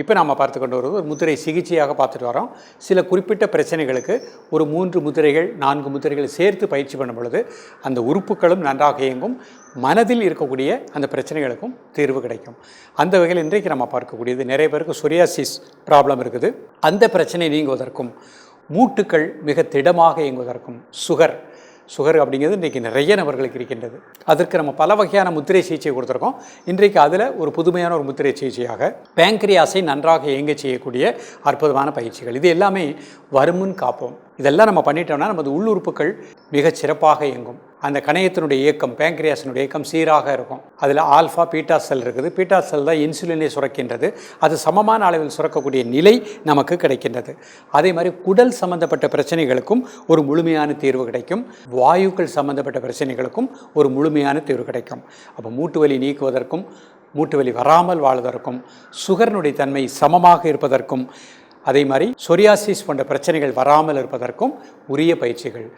இப்போ நாம் பார்த்து கொண்டு வருவது ஒரு முதிரை சிகிச்சையாக பார்த்துட்டு வரோம். சில குறிப்பிட்ட பிரச்சனைகளுக்கு ஒரு மூன்று முதிரைகள் நான்கு முதிரைகள் சேர்த்து பயிற்சி பண்ணும் பொழுது அந்த உறுப்புகளும் நன்றாக இயங்கும். மனதில் இருக்கக்கூடிய அந்த பிரச்சனைகளுக்கும் தீர்வு கிடைக்கும். அந்த வகையில் இன்றைக்கு நம்ம பார்க்கக்கூடியது நிறைய பேருக்கு சொரியாசிஸ் ப்ராப்ளம் இருக்குது. அந்த பிரச்சனை நீங்குவதற்கும் மூட்டுக்கள் மிக திடமாக இயங்குவதற்கும் சுகர் சுகர் அப்படிங்கிறது இன்றைக்கி நிறைய நபர்களுக்கு இருக்கின்றது. அதற்கு நம்ம பல வகையான முத்திரை சிகிச்சை கொடுத்துருக்கோம். இன்றைக்கு அதில் ஒரு புதுமையான ஒரு முத்திரை சிகிச்சையாக பேங்க்ரியாஸை நன்றாக இயங்க செய்யக்கூடிய அற்புதமான பயிற்சிகள். இது எல்லாமே வருமுன் காப்போம். இதெல்லாம் நம்ம பண்ணிட்டோம்னா நமது உள்ளுறுப்புகள் மிகச் சிறப்பாக இயங்கும். அந்த கணையத்தினுடைய இயக்கம் பேங்க்ரியாஸினுடைய இயக்கம் சீராக இருக்கும். அதில் ஆல்ஃபா பீட்டா செல் இருக்குது. பீட்டா செல் தான் இன்சுலினை சுரக்கின்றது. அது சமமான அளவில் சுரக்கக்கூடிய நிலை நமக்கு கிடைக்கின்றது. அதே மாதிரி குடல் சம்பந்தப்பட்ட பிரச்சனைகளுக்கும் ஒரு முழுமையான தீர்வு கிடைக்கும். வாயுக்கள் சம்பந்தப்பட்ட பிரச்சனைகளுக்கும் ஒரு முழுமையான தீர்வு கிடைக்கும். அப்போ மூட்டு வலி நீக்குவதற்கும் மூட்டு வலி வராமல் வாழ்வதற்கும் சுகர்னுடைய தன்மை சமமாக இருப்பதற்கும் அதே மாதிரி சொரியாசிஸ் போன்ற பிரச்சனைகள் வராமல் இருப்பதற்கும் உரிய பயிற்சிகள்.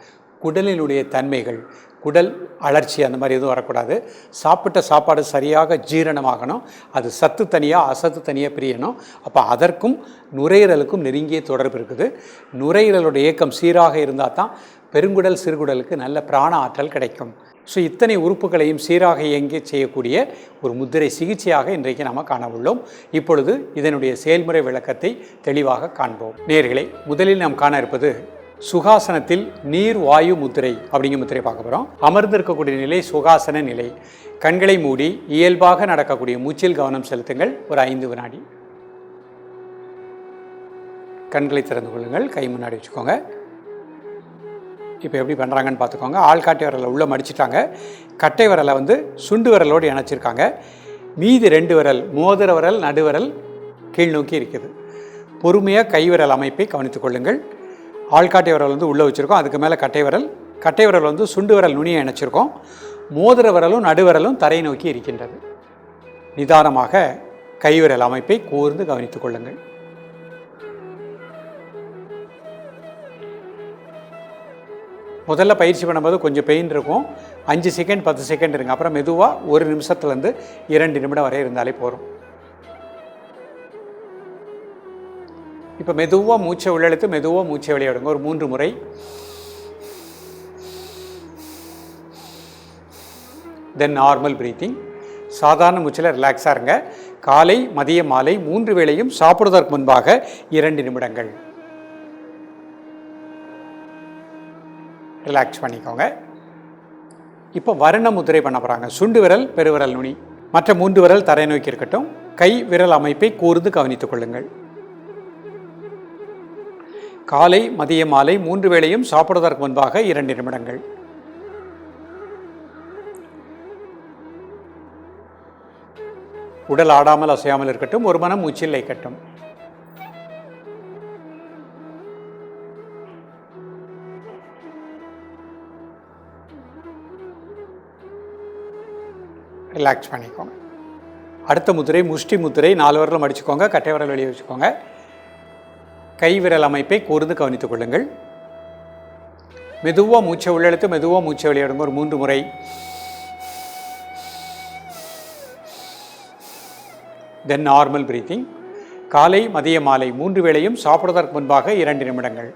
குடலினுடைய தன்மைகள் குடல் அலர்ச்சி அந்த மாதிரி எதுவும் வரக்கூடாது. சாப்பிட்ட சாப்பாடு சரியாக ஜீரணமாகணும். அது சத்து தனியாக அசத்து தனியாக பிரியணும். அப்போ அதற்கும் நுரையீரலுக்கும் நெருங்கிய தொடர்பு இருக்குது. நுரையீரலுடைய இயக்கம் சீராக இருந்தால் தான் பெருங்குடல் சிறுகுடலுக்கு நல்ல பிராண ஆற்றல் கிடைக்கும். ஸோ இத்தனை உறுப்புகளையும் சீராக இயங்கி செய்யக்கூடிய ஒரு முத்திரை சிகிச்சையாக இன்றைக்கு நாம் காணவுள்ளோம். இப்பொழுது இதனுடைய செயல்முறை விளக்கத்தை தெளிவாக காண்போம். நேர்களை முதலில் நாம் காண இருப்பது சுகாசனத்தில் நீர் வாயு முத்திரை அப்படிங்கிற முத்திரை பார்க்க போகிறோம் அமர்ந்திருக்கக்கூடிய நிலை சுகாசன நிலை. கண்களை மூடி இயல்பாக நடக்கக்கூடிய மூச்சில் கவனம் செலுத்துங்கள். ஒரு ஐந்து வினாடி. கண்களை திறந்து கொள்ளுங்கள். கை முன்னாடி வச்சுக்கோங்க. இப்போ எப்படி பண்ணுறாங்கன்னு பார்த்துக்கோங்க. ஆள்காட்டி விரலை உள்ளே மடிச்சிட்டாங்க. கட்டை விரலை வந்து சுண்டு விரலோடு இணைச்சிருக்காங்க. மீதி ரெண்டு விரல் மோதிர விரல் நடுவிரல் கீழ் நோக்கி இருக்குது. பொறுமையாக கைவிரல் அமைப்பை கவனித்துக் கொள்ளுங்கள். ஆள்காட்டி விரல் வந்து உள்ளே வச்சுருக்கோம். அதுக்கு மேலே கட்டை விரல். கட்டை விரல் வந்து சுண்டு விரல் நுனியை இணைச்சிருக்கோம். மோதிர விரலும் நடுவிரலும் தரை நோக்கி இருக்கின்றது. நிதானமாக கைவிரல் அமைப்பை கூர்ந்து கவனித்துக் கொள்ளுங்கள். முதல்ல பயிற்சி பண்ணும்போது கொஞ்சம் பெயின் இருக்கும். அஞ்சு செகண்ட் பத்து செகண்ட் இருங்க. அப்புறம் மெதுவாக ஒரு நிமிஷத்துலேருந்து இரண்டு நிமிடம் வரை இருந்தாலே போதும். இப்போ மெதுவாக மூச்சை உள்ளெழுத்து மெதுவாக மூச்சை விளையாடுங்க. ஒரு மூன்று முறை. தென் நார்மல் ப்ரீத்திங் சாதாரண மூச்சில் ரிலாக்ஸாக இருங்க. காலை மதிய மாலை மூன்று வேளையும் சாப்பிடுவதற்கு முன்பாக இரண்டு நிமிடங்கள். ரிலாக்ஸ் பண்ணிக்கோங்க. இப்போ வர்ண முதிரை பண்ண போகிறாங்க சுண்டு விரல் பெருவிரல் நுனி. மற்ற மூன்று விரல் தரை நோக்கி இருக்கட்டும். கை விரல் அமைப்பை கூர்ந்து கவனித்துக் கொள்ளுங்கள். காலை மதிய மாலை மூன்று வேளையும் சாப்பிடுவதற்கு முன்பாக இரண்டு நிமிடங்கள். உடல் ஆடாமல் அசையாமல் இருக்கட்டும். ஒரு மனம் மூச்சில் கட்டும் ரிலாக்ஸ் பண்ணிக்கோங்க. அடுத்த முத்திரை முஷ்டி முத்திரை நாலு விரலும் அடிச்சுக்கோங்க கட்டை விரல் வெளியே வச்சுக்கோங்க. கை விரல் அமைப்பை கூர்ந்து கவனித்துக் கொள்ளுங்கள். மெதுவாக மூச்சை உள்ளெழுத்து மெதுவாக மூச்சை வெளியிடுங்க. ஒரு மூன்று முறை. தென் நார்மல் பிரீத்திங் காலை மதிய மாலை மூன்று வேளையும் சாப்பிடுவதற்கு முன்பாக இரண்டு நிமிடங்கள்.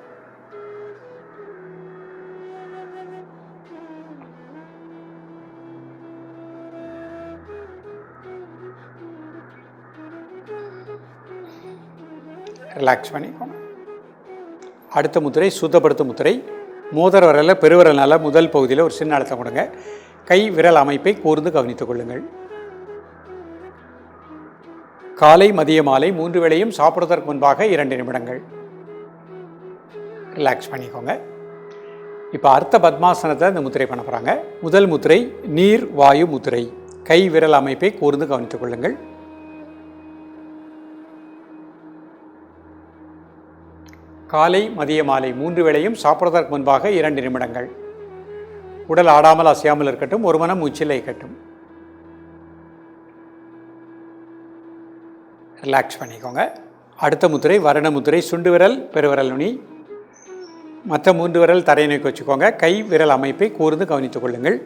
ரிலாக்ஸ் பண்ணிக்கோங்க. அடுத்த முத்திரை சுத்தப்படுத்த முத்திரை. மோதர் வரல பெருவிரல்னால முதல் பகுதியில் ஒரு சின்ன அழுத்தம் கொடுங்க. கை விரல் அமைப்பை கூர்ந்து கவனித்துக் கொள்ளுங்கள். காலை மதிய மாலை மூன்று வேளையும் சாப்பிடுவதற்கு முன்பாக இரண்டு நிமிடங்கள். ரிலாக்ஸ் பண்ணிக்கோங்க. இப்போ அர்த்த பத்மாசனத்தை இந்த முத்திரை பண்ண போகிறாங்க முதல் முத்திரை நீர் வாயு முத்திரை. கை விரல் அமைப்பை கூர்ந்து கவனித்துக் கொள்ளுங்கள். காலை மதிய மாலை மூன்று வேளையும் சாப்பிட்றதற்கு முன்பாக இரண்டு நிமிடங்கள். உடல் ஆடாமல் அசையாமல் இருக்கட்டும் ஒரு மனம் மூச்சில் இருக்கட்டும். ரிலாக்ஸ் பண்ணிக்கோங்க. அடுத்த முத்திரை வரண முத்திரை சுண்டு விரல் பெருவிரல் நுனி. மற்ற மூன்று விரல் தரையை நோக்கி வச்சுக்கோங்க. கை விரல் அமைப்பை கூர்ந்து கவனித்துக் கொள்ளுங்கள்.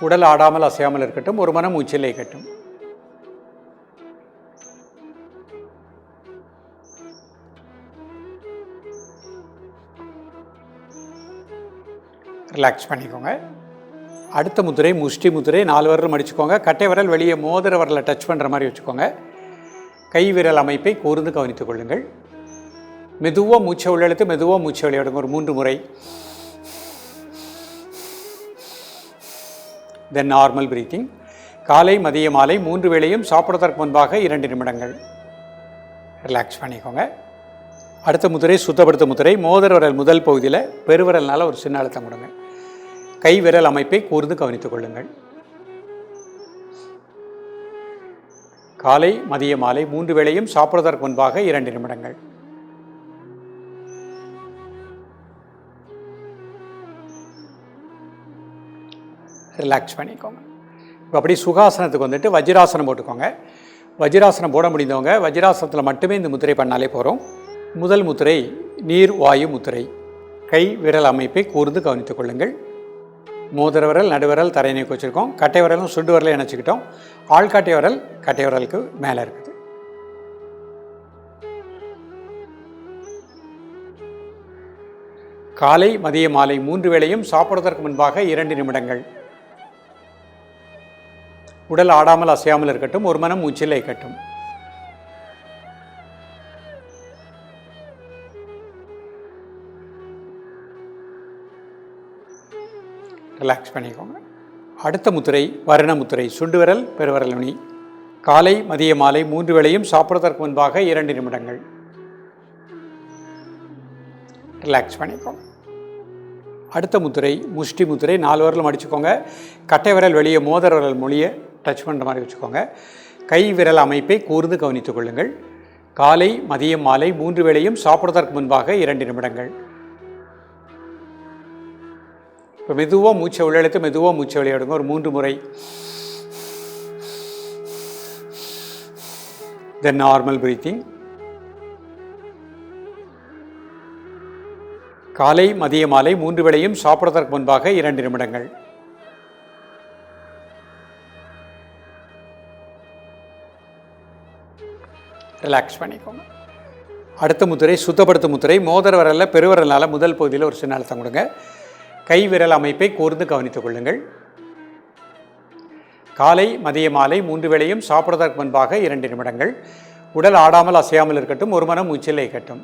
உடல் ஆடாமல் அசையாமல் இருக்கட்டும் ஒரு மனம் மூச்சில் கட்டும் ரிலாக்ஸ் பண்ணிக்கோங்க. அடுத்த முத்திரை முஷ்டி முத்திரை நாலு விரல் அடிச்சுக்கோங்க கட்டை விரல் வெளியே மோதிர விரலை டச் பண்ணுற மாதிரி வச்சுக்கோங்க. கை விரல் அமைப்பை கூர்ந்து கவனித்துக் கொள்ளுங்கள். மெதுவாக மூச்சை உள்ளெழுத்து மெதுவாக மூச்சை விளையாடுங்க. ஒரு மூன்று முறை. தென் நார்மல் பிரீத்திங் காலை மதிய மாலை மூன்று வேளையும் சாப்பிடுவதற்கு முன்பாக இரண்டு நிமிடங்கள். ரிலாக்ஸ் பண்ணிக்கோங்க. அடுத்த முதிரை சுத்தப்படுத்த முதிரை மோதர் விரல் முதல் பகுதியில் பெருவிரல்னால் ஒரு சின்ன அழுத்தம் கொடுங்க. கை விரல் அமைப்பை கூர்ந்து கவனித்துக் கொள்ளுங்கள். காலை மதிய மாலை மூன்று வேளையும் சாப்பிடுவதற்கு முன்பாக இரண்டு நிமிடங்கள். ரிலாக்ஸ் பண்ணிக்கோங்க. இப்போ அப்படி சுகாசனத்துக்கு வந்துட்டு வஜ்ராசனம் போட்டுக்கோங்க. வஜ்ராசனம் போட முடிந்தவங்க வஜ்ராசனத்தில் மட்டுமே இந்த முத்திரை பண்ணாலே போகிறோம் முதல் முத்திரை நீர் வாயு முத்திரை. கை விரல் அமைப்பை கூர்ந்து கவனித்துக் கொள்ளுங்கள். மோதிர விரல் நடுவிரல் தரை நீக்கி வச்சுருக்கோம். கட்டை விரலும் சுண்டு விரலும் இணைச்சிக்கிட்டோம். ஆள்காட்டை விரல் கட்டை விரலுக்கு மேலே இருக்குது. காலை மதிய மாலை மூன்று வேளையும் சாப்பிடுவதற்கு முன்பாக இரண்டு நிமிடங்கள். உடல் ஆடாமல் அசையாமல் இருக்கட்டும் ஒரு மனம் மூச்சில் இருக்கட்டும். ரிலாக்ஸ் பண்ணிக்கோங்க. அடுத்த முத்திரை வருண முத்திரை சுண்டு விரல் பெருவரல் நுனி காலை மதிய மாலை மூன்று வேளையும் சாப்பிட்றதற்கு முன்பாக இரண்டு நிமிடங்கள். ரிலாக்ஸ் பண்ணிக்கோங்க. அடுத்த முத்திரை முஷ்டி முத்திரை நாலு விரலும் அடிச்சுக்கோங்க. கட்டை விரல் வெளியே மோதர் விரல் மொழியை. டச் பண்ணுற மாதிரி வச்சுக்கோங்க. கை விரல் அமைப்பை கூர்ந்து கவனித்துக் கொள்ளுங்கள். காலை மதியம் மாலை மூன்று வேளையும் சாப்பிடுவதற்கு முன்பாக இரண்டு நிமிடங்கள். இப்போ மெதுவாக மூச்சை உள்ளெழுத்து மெதுவாக மூச்சை விளையாடுங்க ஒரு மூன்று முறை. தென் நார்மல் பிரீத்திங் காலை மதிய மாலை மூன்று வேளையும் சாப்பிடுவதற்கு முன்பாக இரண்டு நிமிடங்கள். ரிலாக்ஸ் பண்ணிக்கோங்க. அடுத்த முத்திரை சுத்தப்படுத்தும் முத்திரை மோதர் விரலில் பெருவரலால் முதல் பகுதியில் ஒரு சின்ன அழுத்தம் கொடுங்க. கை விரல் அமைப்பை கூர்ந்து கவனித்துக் கொள்ளுங்கள். காலை மதிய மாலை மூன்று வேளையும் சாப்பிடுவதற்கு முன்பாக இரண்டு நிமிடங்கள். உடல் ஆடாமல் அசையாமல் இருக்கட்டும் ஒரு மனம் மூச்சில் இருக்கட்டும்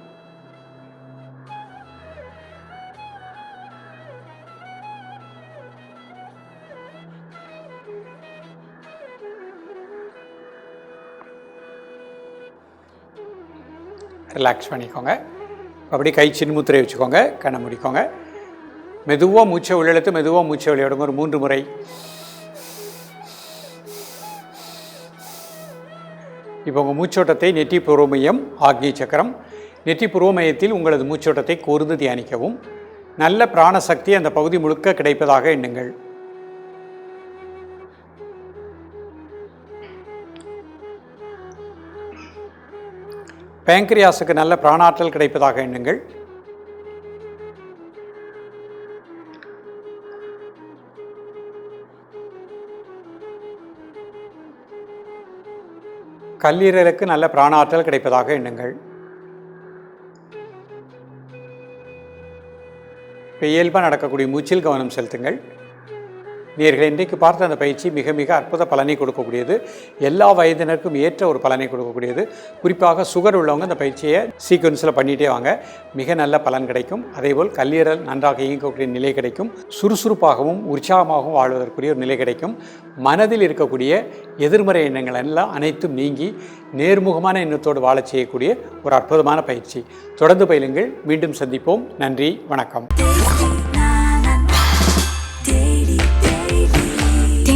ரிலாக்ஸ் பண்ணிக்கோங்க. அப்படி கை சின்முத்திரை வச்சுக்கோங்க கண்ணை முடிக்கோங்க. மெதுவாக மூச்சை உள்ளெழுத்து மெதுவாக மூச்சை விளையாடுங்க. ஒரு மூன்று முறை. இப்போ உங்கள் மூச்சோட்டத்தை நெற்றி பூர்வமையம் ஆக்னி சக்கரம். நெற்றி பூர்வமயத்தில் உங்களது மூச்சோட்டத்தை கூர்ந்து தியானிக்கவும். நல்ல பிராணசக்தி அந்த பகுதி முழுக்க கிடைப்பதாக எண்ணுங்கள். பேங்க்ரியாஸுக்கு நல்ல பிராணாற்றல் கிடைப்பதாக எண்ணுங்கள். கல்லீரலுக்கு நல்ல பிராணாற்றல் கிடைப்பதாக எண்ணுங்கள். இப்போ இயல்பாக நடக்கக்கூடிய மூச்சில் கவனம் செலுத்துங்கள். நேர்களை இன்றைக்கு பார்த்த அந்த பயிற்சி மிக மிக அற்புத பலனை கொடுக்கக்கூடியது. எல்லா வயதினருக்கும் ஏற்ற ஒரு பலனை கொடுக்கக்கூடியது. குறிப்பாக சுகர் உள்ளவங்க அந்த பயிற்சியை சீக்வன்ஸில் பண்ணிகிட்டே வாங்க. மிக நல்ல பலன் கிடைக்கும். அதேபோல் கல்லீரல் நன்றாக இயங்கக்கூடிய நிலை கிடைக்கும். சுறுசுறுப்பாகவும் உற்சாகமாகவும் வாழ்வதற்குரிய ஒரு நிலை கிடைக்கும். மனதில் இருக்கக்கூடிய எதிர்மறை எண்ணங்கள் எல்லாம் அனைத்தும் நீங்கி நேர்முகமான எண்ணத்தோடு வாழச் செய்யக்கூடிய ஒரு அற்புதமான பயிற்சி. தொடர்ந்து பயிலுங்கள். மீண்டும் சந்திப்போம். நன்றி. வணக்கம்.